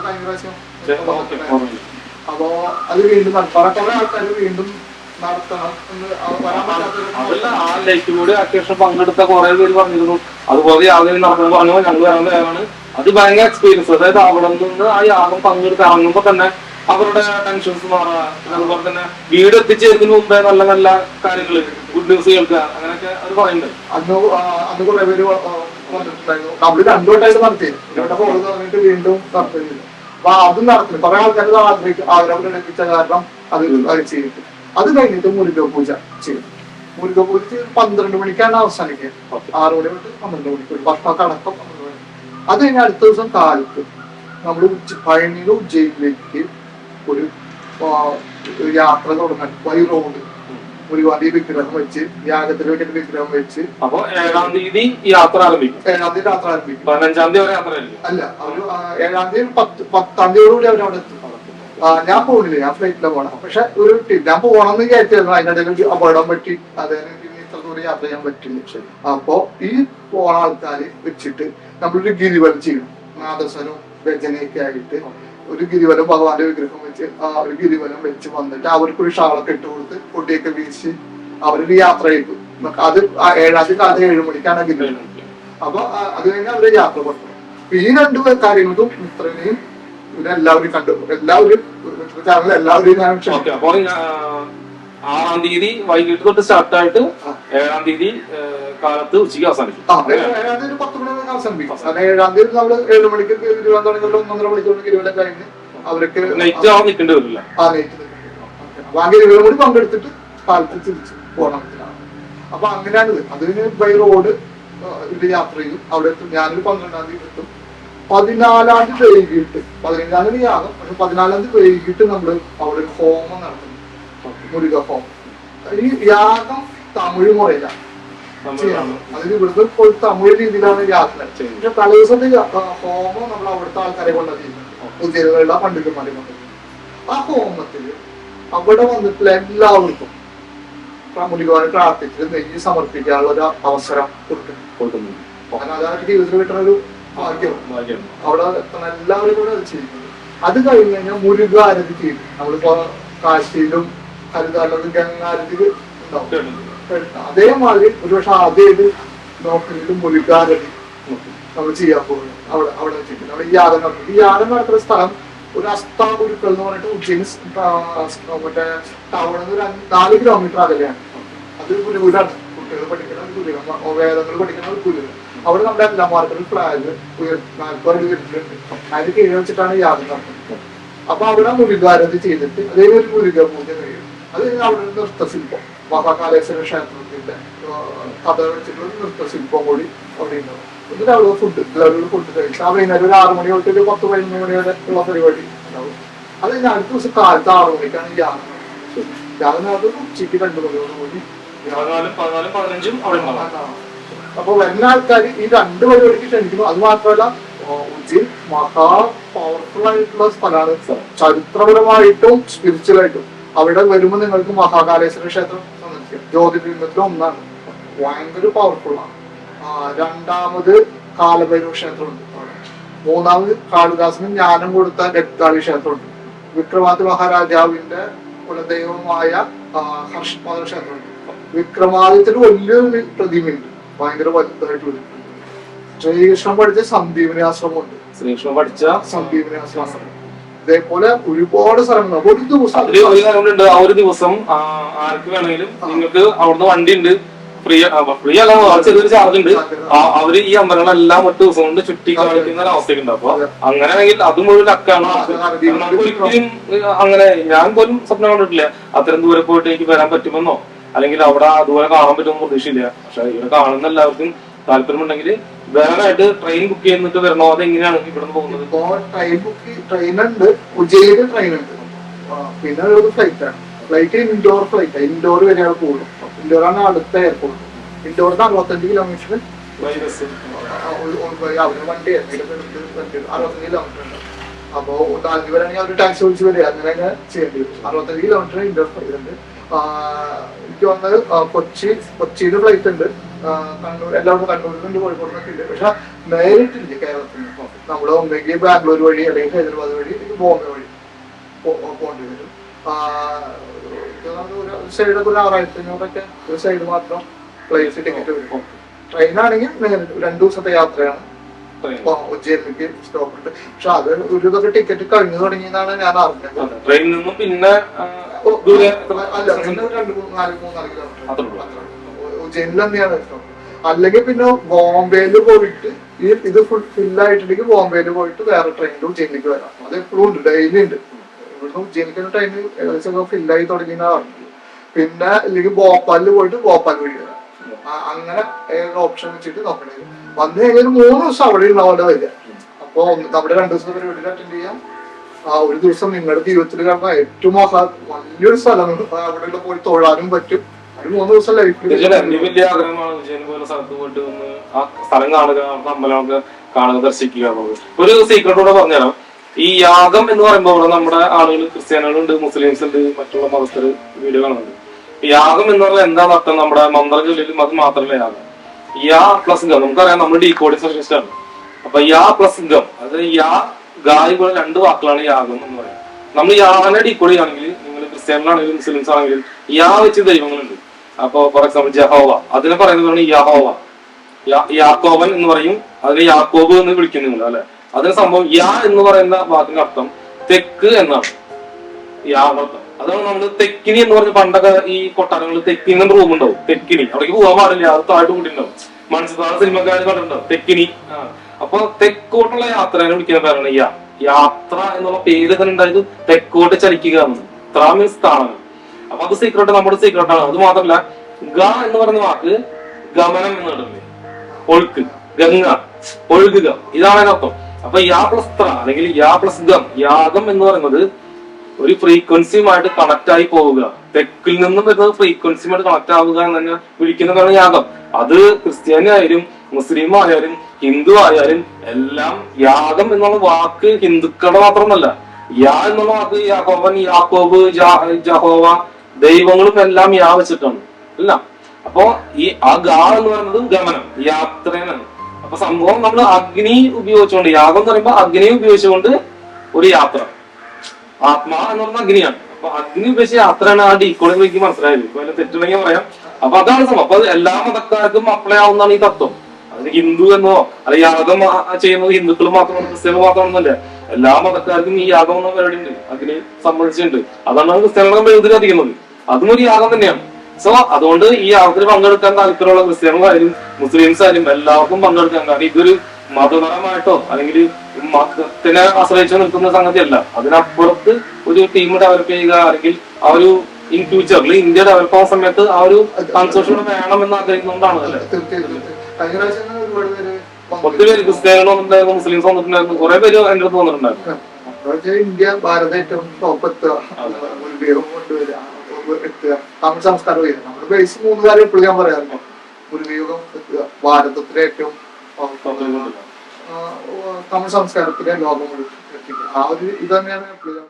ഓർമ്മയില്ല. അപ്പോ അത് വീണ്ടും നടത്താം കുറെ ആൾക്കാർ വീണ്ടും നടത്തണം എന്ന് അതല്ല ആ ലൈറ്റ് കൂടി അത്യാവശ്യം പങ്കെടുത്ത കുറെ പേര് പറഞ്ഞിരുന്നു. അതുപോലെ യാഗം നടന്നു പറഞ്ഞു ഞങ്ങൾ വരാൻ തയ്യാറാണ് അത് ഭയങ്കര എക്സ്പീരിയൻസ് അതായത് അവിടെ നിന്ന് ആ യാഗം പങ്കെടുത്ത് ഇറങ്ങുമ്പോ തന്നെ അവരുടെ ടെൻഷൻസ് മാറുക അതുപോലെ തന്നെ വീട് എത്തിച്ചേരുന്നതിന് മുമ്പേ നല്ല നല്ല കാര്യങ്ങൾ ഗുഡ് ന്യൂസ് കേൾക്കുക അങ്ങനെയൊക്കെ അത് പറയുന്നുണ്ട്. അന്ന് അന്ന് കുറെ പേര് രണ്ടു വട്ടമായിട്ട് നടത്തി. ഇവിടെ പോകുന്ന പറഞ്ഞിട്ട് വീണ്ടും നടത്തുന്നില്ല അപ്പൊ അതും നടത്തുന്നു കുറെ ആൾക്കാർ ആഗ്രഹിക്കും ആഗ്രഹം പ്രകടിപ്പിച്ച കാരണം അത് ചെയ്തിട്ട് അത് കഴിഞ്ഞിട്ട് മുരുക പൂജ ചെയ്യും. മുരുക പൂജ ചെയ്ത് പന്ത്രണ്ട് മണിക്കാണ് അവസാനിക്കുക. ആറ് മണി തൊട്ട് പന്ത്രണ്ട് മണിക്ക് ഒരു ഭക്ഷണം കടക്കം പന്ത്രണ്ട് മണി അത് കഴിഞ്ഞ അടുത്ത ദിവസം കാലത്ത് നമ്മൾ ഉച്ച പഴനിയിൽ ഉജ്ജയിനിലേക്ക് ഒരു യാത്ര തുടങ്ങാൻ വൈ റോഡ് ഒരു വലിയ വിഗ്രഹം വെച്ച് യാഗത്തിന് വേണ്ടി വിഗ്രഹം വെച്ച്. അപ്പൊ ഏഴാം തീയതി യാത്ര ആരംഭിക്കും. ഏഴാം തീയതി യാത്ര ആരംഭിക്കും. പതിനഞ്ചാം തീയതി യാത്ര അല്ല ഒരു ഏഴാം തീയതി പത്ത് പത്താം തീയതിയോടുകൂടി അവർ അവിടെ എത്തും. ഞാൻ പോകുന്നില്ല ഞാൻ ഫ്ലൈറ്റിലാണ് പോകണം പക്ഷെ ഒരു ടി- ഞാൻ പോകണമെന്ന് വിചാരിച്ചിരുന്നു അതിനിടയിൽ ഇടയിൽ അപകടം പറ്റി. അതായത് ഇത്ര ദൂരം യാത്ര ചെയ്യാൻ പറ്റില്ല. അപ്പോ ഈ പോണ ആൾക്കാര് വെച്ചിട്ട് നമ്മളൊരു ഗിരിവലം ചെയ്യണം. നാദസ്വരം രചനയൊക്കെ ആയിട്ട് ഒരു ഗിരിവലം ഭഗവാന്റെ വിഗ്രഹം വെച്ച് ആ ഒരു ഗിരിവലം വെച്ച് വന്നിട്ട് അവർക്ക് ഒരു ഷാളൊക്കെ ഇട്ട് കൊടുത്ത് പൊടിയൊക്കെ വീശി അവരൊരു യാത്ര ചെയ്തു. അത് ഏഴാം തീയതി കാലത്ത് ഏഴ് മണിക്കാണ് ഗിരിവലം. അപ്പൊ അത് കഴിഞ്ഞാൽ അവർ യാത്ര പറഞ്ഞു ഈ രണ്ട് കാര്യങ്ങൾക്കും മിത്രനെയും ഇവരെ എല്ലാവരും കണ്ടു. എല്ലാവരും ചാനൽ എല്ലാവരും ഞാൻ ക്ഷണിക്കും. ഓക്കെ അപ്പോൾ ആറാം തീയതി വൈകിട്ട് തൊട്ട് സ്റ്റാർട്ട് ആയിട്ട് ഏഴാം തീയതി കാലത്ത് ഉച്ചയ്ക്ക് അവസാനിക്കും. ഏഴാം തീയതി ഒരു പത്ത് മണി അവസാനിപ്പിക്കും കാരണം ഏഴാം തീയതി നമ്മൾ ഏഴ് മണിക്ക് തിരുവനന്തപുരം മണിക്കൂർ ഇരുപത് കഴിഞ്ഞ് അവർക്ക് നൈറ്റ് ആ നിൽക്കേണ്ടി വരില്ല. ആ നൈറ്റ് ബാക്കി ഇരുപത് കൂടി പങ്കെടുത്തിട്ട് കാലത്ത് തിരിച്ച് പോകണം. അപ്പൊ അങ്ങനെയാണിത് അതിന് ബൈ റോഡ് ഇത് യാത്ര ചെയ്യും. അവിടെ എത്തും. ഞാനൊരു പന്ത്രണ്ടാം തീയതി എത്തും. പതിനാലാം തീയതി വൈകിട്ട് പതിനഞ്ചാം തീയതി ആകും. പക്ഷെ പതിനാലാം തീയതി വൈകിട്ട് നമ്മൾ അവിടെ ഒരു ഹോമം നടത്തുന്നു. മുരുക ഹോമം. ഈ യാഗം തമിഴ് മുറയിലാണ്. അതായത് ഇവിടുത്തെ ഇപ്പോൾ തമിഴ് രീതിയിലാണ് യാത്ര. പക്ഷെ തലേദിവസത്തെ ദിവസത്തെ ഹോമം നമ്മൾ അവിടുത്തെ ആൾക്കാരെ കൊണ്ടാണ് ചെയ്യുന്നത് ഉദ്യോഗങ്ങളുടെ പണ്ഡിതന്മാരെ കൊണ്ട് ആ ഹോമത്തിൽ അവിടെ വന്നിട്ടുള്ള എല്ലാവർക്കും മുരുകാനെ പ്രാർത്ഥിച്ചിട്ട് നെയ്യ് സമർപ്പിക്കാനുള്ള ഒരു അവസരം കൊടുക്കുന്നു കൊടുക്കുന്നു അങ്ങനെ അതാണ് ജീവിതത്തിൽ കിട്ടുന്ന ഒരു ഭാഗ്യം. ഭാഗ്യം. അവിടെ എല്ലാവരും കൂടെ അത് ചെയ്യുന്നത് അത് കഴിഞ്ഞ് കഴിഞ്ഞാൽ മുരുക ആരതി ചെയ്യും. നമ്മളിപ്പോ കാശിയിലും ഹരിതാലും ഗംഗാരതി ഉണ്ടാവും. അതേമാതിരി ഒരുപക്ഷെ ആദ്യമായിട്ട് നോക്കലിലും മുരുകാരതി നമ്മൾ ചെയ്യാൻ പോകുന്നത്. അവിടെ അവിടെ വെച്ചിട്ട് അവിടെ ഈ യാഗം നടത്തും ഈ യാഗം നടത്തുന്ന സ്ഥലം ഒരു അസ്താപുരുക്കൾ എന്ന് പറഞ്ഞിട്ട് ഉജ്ജയിൻസ് മറ്റേ ടൗണിൽ നിന്ന് ഒരു നാല് കിലോമീറ്റർ അകലെയാണ്. അത് ഗുരുകുലാണ്. കുട്ടികൾ പഠിക്കുന്ന ഒരു ഗുരുകുലം വേദങ്ങൾ പഠിക്കുന്ന ഒരു ഗുരുകുലം അവിടെ നമ്മുടെ എല്ലാ മാർക്കറ്റിൽ ഫ്ലാഗ് നാൽപ്പത് ഉയർത്തിയിട്ടുണ്ട് അതിന് കീഴിൽ വെച്ചിട്ടാണ് യാത്ര നടത്തുന്നത് അപ്പൊ അവിടെ മുരുകാരതി ചെയ്തിട്ട് അതേ ഒരു മുരുക പൂജ കഴിയും. അത് അവിടെ നൃത്തശില്പം. മഹാകാലേശ്വര ക്ഷേത്രത്തിന്റെ കഥ വെച്ചിട്ടുള്ള നൃത്തശില്പം കൂടി അവിടെ ഉണ്ടാവും എന്നിട്ട് അവിടെ ഫുഡ് എല്ലാവരും ഫുഡ് കഴിച്ചു. ആ വൈകുന്നേരം ഒരു ആറു മണി തൊട്ട് ഒരു പത്ത് പതിനൊന്ന് മണി വരെ ഉള്ള പരിപാടി ഉണ്ടാവും. അത് കഴിഞ്ഞ് അടുത്ത ദിവസം കാലത്ത് ആറു മണിക്കാണ്. യാഗം നടത്തുന്നത് ഉച്ചയ്ക്ക് രണ്ടു മണിയോട് കൂടി പതിനാലും പതിനാലും പതിനഞ്ചും അവിടെ അപ്പൊ വരുന്ന ആൾക്കാർ ഈ രണ്ട് പരിപാടിക്ക് ക്ഷണിക്കുന്നു. അത് മാത്രമല്ല ഉജ്ജയിൻ മഹാ പവർഫുൾ ആയിട്ടുള്ള സ്ഥലമാണ്. ചരിത്രപരമായിട്ടും സ്പിരിച്വൽ ആയിട്ടും. അവിടെ വരുമ്പോൾ നിങ്ങൾക്ക് മഹാകാലേശ്വര ക്ഷേത്രം സന്ദർശിക്കാം ജ്യോതിർലിംഗത്തിൽ ഒന്നാണ്. ഭയങ്കര പവർഫുൾ ആണ്. രണ്ടാമത് കാലഭൈരവ ക്ഷേത്രമുണ്ട് മൂന്നാമത് കാളിദാസന് ജ്ഞാനം കൊടുത്ത രക്താളി ക്ഷേത്രമുണ്ട്. വിക്രമാദി മഹാരാജാവിന്റെ കുലദൈവമായ ഹർഷപാദ ക്ഷേത്രമുണ്ട്. വിക്രമാദിത്യത്തിന് വലിയൊരു പ്രതിമയുണ്ട്. ഭയങ്കര വലുതായിട്ട് വരും. ശ്രീകൃഷ്ണൻ പഠിച്ച സന്ദീപനി ആശ്രമമുണ്ട്. ശ്രീകൃഷ്ണൻ പഠിച്ച സന്ദീപനി ആശ്രമം. ഇതേപോലെ ഒരുപാട് സ്ഥലങ്ങൾ ഒരു ദിവസം ഒരു ആ ഒരു ദിവസം ആർക്ക് വേണമെങ്കിലും നിങ്ങൾക്ക് അവിടുന്ന് വണ്ടി ഉണ്ട് ഫ്രീ ഫ്രീ അല്ല ചെറിയൊരു ചാർജ് ഉണ്ട്. അവർ ഈ അമ്പലങ്ങളെല്ലാം ഒറ്റ ദിവസം കൊണ്ട് ചുറ്റി കാണിക്കുന്ന ഒരു അവസ്ഥയൊക്കെ ഉണ്ട് അപ്പൊ അങ്ങനെയാണെങ്കിൽ അത് മുഴുവൻ അക്കാണ്. ഒരിക്കലും അങ്ങനെ ഞാൻ പോലും സ്വപ്നം കണ്ടിട്ടില്ല. അത്രയും ദൂരെ പോയിട്ട് എനിക്ക് വരാൻ പറ്റുമെന്നോ? അല്ലെങ്കിൽ അവിടെ അതുപോലെ കാണാൻ പറ്റുമെന്ന് പ്രതീക്ഷയില്ല. പക്ഷെ ഇവിടെ കാണുന്ന എല്ലാവർക്കും താല്പര്യമുണ്ടെങ്കിൽ ആയിട്ട് ട്രെയിൻ ബുക്ക് ചെയ്യുന്നിട്ട് വരണോ അതെങ്ങനെയാണ് ഇവിടെ നിന്ന് പോകുന്നത്? ഇപ്പോ ട്രെയിൻ ബുക്ക് ട്രെയിൻ ഉണ്ട്. ഉജ്ജയിൽ ട്രെയിൻ ഉണ്ട്. പിന്നെ ഒരു ഫ്ലൈറ്റ് ആണ്. ഫ്ലൈറ്റ് ഇൻഡോർ ഫ്ലൈറ്റ് ഇൻഡോർ വരെയാണ് പോകും ഇൻഡോർ ആണ് അടുത്ത എയർപോർട്ട് ഇൻഡോറിന് അറുപത്തഞ്ച് കിലോമീറ്റർ വണ്ടി അറുപത്തഞ്ച് കിലോമീറ്റർ ഉണ്ട്. അപ്പോ നാല് വരാണെങ്കിൽ അവർ ടാക്സി വിളിച്ച് വരിക. അങ്ങനെ ചെയ്യേണ്ടി വരും. അറുപത്തഞ്ച് കിലോമീറ്റർ ഇൻഡോർ ഫ്ലൈറ്റ് ഉണ്ട്. എനിക്ക് വന്നത് കൊച്ചി കൊച്ചിയിൽ ഫ്ലൈറ്റ് ഉണ്ട്. കണ്ണൂർ എല്ലാവരും കണ്ണൂരിലുണ്ട് കോഴിക്കോടിനൊക്കെ ഉണ്ട്. പക്ഷെ നേരിട്ടില്ല കേരളത്തിൽ. നിന്ന് നമ്മൾ ഒന്നെങ്കിൽ ബാംഗ്ലൂർ വഴി അല്ലെങ്കിൽ ഹൈദരാബാദ് വഴി അല്ലെങ്കിൽ ബോംബെ വഴി പോകേണ്ടി വരും. ഒരു സൈഡൊക്കെ ഒരു ആറായിരത്തി അഞ്ഞൂറൊക്കെ ഒരു സൈഡ് മാത്രം പ്ലേസ് ടിക്കറ്റ് വരും. ട്രെയിൻ ആണെങ്കിൽ നേരിട്ട് രണ്ടു ദിവസത്തെ യാത്രയാണ്. ഉജ്ജയിലേക്ക് സ്റ്റോപ്പ് ഉണ്ട്. പക്ഷെ അത് ഒരു ഇതൊക്കെ ടിക്കറ്റ് കഴിഞ്ഞു തുടങ്ങിയെന്നാണ് ഞാൻ അറിഞ്ഞത്. ട്രെയിനിൽ നിന്നും പിന്നെ ദൂരെ. അല്ല പിന്നെ ഒരു രണ്ട് നാല് മൂന്നാൽ കിലോമീറ്റർ. അത്രേ ഉള്ളൂ. ഉജ്ജയിനിൽ തന്നെയാണ് ഇഷ്ടം. അല്ലെങ്കിൽ പിന്നെ ബോംബെയിൽ പോയിട്ട് ഈ ഇത് ഫുൾ ഫില്ലായിട്ടുണ്ടെങ്കിൽ ബോംബെയിൽ പോയിട്ട് വേറെ ട്രെയിനിൽ ഉജ്ജയിനിലേക്ക് വരാം. അത് എപ്പോഴും ഉണ്ട് ഡെയിലി ഉണ്ട്. ഇവിടുന്ന് ഉജ്ജയിനിലേക്ക് ട്രെയിൻ ഏകദേശം ഫില്ലായി തുടങ്ങിയെന്നാണ് പറഞ്ഞത്. പിന്നെ അല്ലെങ്കിൽ ഭോപ്പാലിൽ പോയിട്ട് ഭോപ്പാൽ വഴി വരാം. അങ്ങനെ ഓപ്ഷൻ വെച്ചിട്ട് നോക്കണേ. വന്നു കഴിഞ്ഞാൽ മൂന്ന് ദിവസം അവിടെ ഉണ്ടാവേണ്ട വരിക. അപ്പൊ ഒന്ന് നമ്മുടെ രണ്ടു ദിവസത്തെ പരിപാടിയിൽ അറ്റൻഡ് ചെയ്യാം. ആ ഒരു ദിവസം നിങ്ങളുടെ ജീവിതത്തിൽ കാണുന്ന ഏറ്റവും വലിയൊരു സ്ഥലം അവിടെ പോയി തൊഴാനും പറ്റും. ഒരു മൂന്ന് ദിവസം എന്റെ വലിയ ആഗ്രഹമാണ് പോലെ ആ സ്ഥലം കാണുക കാണുക ദർശിക്കുക ഒരു ഈ യാഗം എന്ന് പറയുമ്പോൾ ഇവിടെ നമ്മുടെ ആളുകൾ ക്രിസ്ത്യാനികളുണ്ട് മുസ്ലിംസ് ഉണ്ട് മറ്റുള്ള മതസ്ഥർ വീഡിയോ കാണുന്നുണ്ട്. യാഗം എന്ന് പറഞ്ഞാൽ എന്താ അർത്ഥം? നമ്മുടെ മന്ത്രജൊല്ലിലും അത് മാത്രമല്ല യാഗം. യാ പ്ലസ് ഗം നമുക്കറിയാം നമ്മൾ ഡീ ആണ് അപ്പൊ യാ പ്ലസ് ഗം അത് യാ ഗായ് പോലെ രണ്ട് വാക്കുകളാണ് യാഗം എന്ന് പറയുന്നത്. നമ്മൾ യാനെ ഡീകോഡ് ചെയ്യുകയാണെങ്കിൽ നിങ്ങൾ ക്രിസ്ത്യാനികളാണെങ്കിലും മുസ്ലിംസ് ആണെങ്കിലും യാ വെച്ച് ദൈവങ്ങളുണ്ട്. അപ്പൊ ഫോർ എക്സാമ്പിൾ ജഹോവ അതിനെ പറയുന്നതാണ് യഹോവ. യാ- യാക്കോബൻ എന്ന് പറയും അതിനെ യാക്കോബ് എന്ന് വിളിക്കുന്നു നിങ്ങൾ അല്ലെ? അതിന് സംഭവം യാ എന്ന് പറയുന്ന വാക്കിന്റെ അർത്ഥം തെക്ക് എന്നാണ്. യാ അർത്ഥം. അതാണ് നമ്മൾ തെക്കിനി എന്ന് പറഞ്ഞ പണ്ടൊക്കെ ഈ കൊട്ടാരങ്ങളിൽ തെക്കിനി റൂം ഉണ്ടാവും. തെക്കിനി. അവിടേക്ക് പോകാൻ പാടില്ല അത് താഴ്ത്തു കൂട്ടിണ്ടാവും മനസ്സിലാണ് സിനിമക്കാർ കണ്ടിട്ടുണ്ടാവും തെക്കിനി. അപ്പൊ തെക്കോട്ടുള്ള യാത്രയെ വിളിക്കാൻ കാരണം യാത്ര എന്നുള്ള പേര് തന്നെ ഉണ്ടായത് തെക്കോട്ട് ചലിക്കുക എന്ന് ത്ര മീൻസ് താളനം അപ്പൊ അത് സീക്രട്ട് നമ്മുടെ സീക്രട്ട് ആണ്. അത് മാത്രമല്ല ഗ എന്ന് പറയുന്ന വാക്ക് ഗമനം എന്ന് പറയുന്നത്. ഒഴുക്ക് ഗംഗ ഒഴുകുക. ഇതാണ് അതിനർത്ഥം. അപ്പൊ യാ പ്ലസ് ത്ര അല്ലെങ്കിൽ യാ പ്ലസ് ഗം യാഗം എന്ന് പറയുന്നത് ഒരു ഫ്രീക്വൻസിയുമായിട്ട് കണക്ട് ആയി പോവുക. തെക്കിൽ നിന്നും വരുന്നത് ഫ്രീക്വൻസിയുമായിട്ട് കണക്ട് ആവുക എന്ന് തന്നെ വിളിക്കുന്നതാണ് യാഗം. അത് ക്രിസ്ത്യാനി ആയാലും മുസ്ലിം ആയാലും ഹിന്ദു ആയാലും എല്ലാം യാഗം എന്നുള്ള വാക്ക് ഹിന്ദുക്കളുടെ മാത്രമല്ല. യാ എന്നുള്ള വാക്ക് യാഹോവൻ യാക്കോബ് ജഹോവ ദൈവങ്ങളും എല്ലാം യാ വെച്ചിട്ടാണ്. അല്ല? അപ്പോ ഈ ആ ഗാ എന്ന് പറയുന്നത് ഗമനം യാത്രയാണ്. അപ്പൊ സംഭവം നമ്മൾ അഗ്നി ഉപയോഗിച്ചുകൊണ്ട് യാഗം എന്ന് പറയുമ്പോൾ അഗ്നി ഉപയോഗിച്ചുകൊണ്ട് ഒരു യാത്ര. ആത്മാ എന്ന് പറഞ്ഞ അഗ്നിയാണ്. അപ്പൊ അഗ്നി ഉപയോഗിച്ച യാത്രയാണ് ആ ഡീക്കോളിംഗ് മനസ്സിലായത്. ഇപ്പൊ തെറ്റുണ്ടെങ്കിൽ പറയാം. അപ്പൊ അതാണ് സംഭവം. അപ്പൊ എല്ലാ മതക്കാർക്കും അപ്ലൈ ആവുന്നതാണ് ഈ തത്വം. അത് ഹിന്ദു എന്നോ അല്ലെ യാഗം ചെയ്യുന്നത് ഹിന്ദുക്കൾ മാത്രമാണ് ക്രിസ്ത്യാനികൾ മാത്രമാണെന്നല്ല. എല്ലാ മതക്കാർക്കും ഈ യാഗം എന്ന പരിപാടി ഉണ്ട് അതിന് സമ്മതിച്ചിട്ടുണ്ട് അതാണ് ക്രിസ്ത്യാനികളെ എഴുതിയിരിക്കുന്നത് അതും ഒരു യാഗം തന്നെയാണ്. സോ അതുകൊണ്ട് ഈ യാഗത്തിൽ പങ്കെടുക്കാൻ താല്പര്യമുള്ള ക്രിസ്ത്യാനികളായാലും മുസ്ലിംസ് ആയാലും എല്ലാവർക്കും പങ്കെടുക്കാൻ. കാരണം ഇതൊരു മതപരമായിട്ടോ അല്ലെങ്കിൽ മതത്തിനെ ആശ്രയിച്ചോ നിൽക്കുന്ന സംഗതിയല്ല. അതിനപ്പുറത്ത് ഒരു ടീം ഡെവലപ്പ് ചെയ്യുക അല്ലെങ്കിൽ ആ ഒരു ഇൻ ഫ്യൂച്ചറിൽ ഇന്ത്യ ഡെവലപ്പ് ആവുന്ന സമയത്ത് ആ ഒരു കൺസോഷൻ എന്ന് ആഗ്രഹിക്കുന്നതുകൊണ്ടാണ് അല്ലേ? ഒരുപാട് പേര് ക്രിസ്ത്യാനികൾ വന്നിട്ടുണ്ടായിരുന്നു മുസ്ലിംസ് വന്നിട്ടുണ്ടായിരുന്നു കുറെ പേര് എന്റെ അടുത്ത് വന്നിട്ടുണ്ടായിരുന്നു. ഇന്ത്യ ഭാരത ഏറ്റവും ടോപ്പ് എത്തുക. ഒരു ദൈവം കൊണ്ടുവരിക. എത്തുക. തമിഴ് സംസ്കാരം വരിക. നമ്മുടെ ബേസ് മൂന്ന് കാര്യം എപ്പോഴും ഞാൻ പറയാറുണ്ട്. ഒരു ദൈവം എത്തുക. ഭാരതത്തിലെ ഏറ്റവും തമിഴ് സംസ്കാരത്തിലെ ലോകം എത്തിക്കുക. ആ ഒരു ഇത് തന്നെയാണ് എപ്പോഴും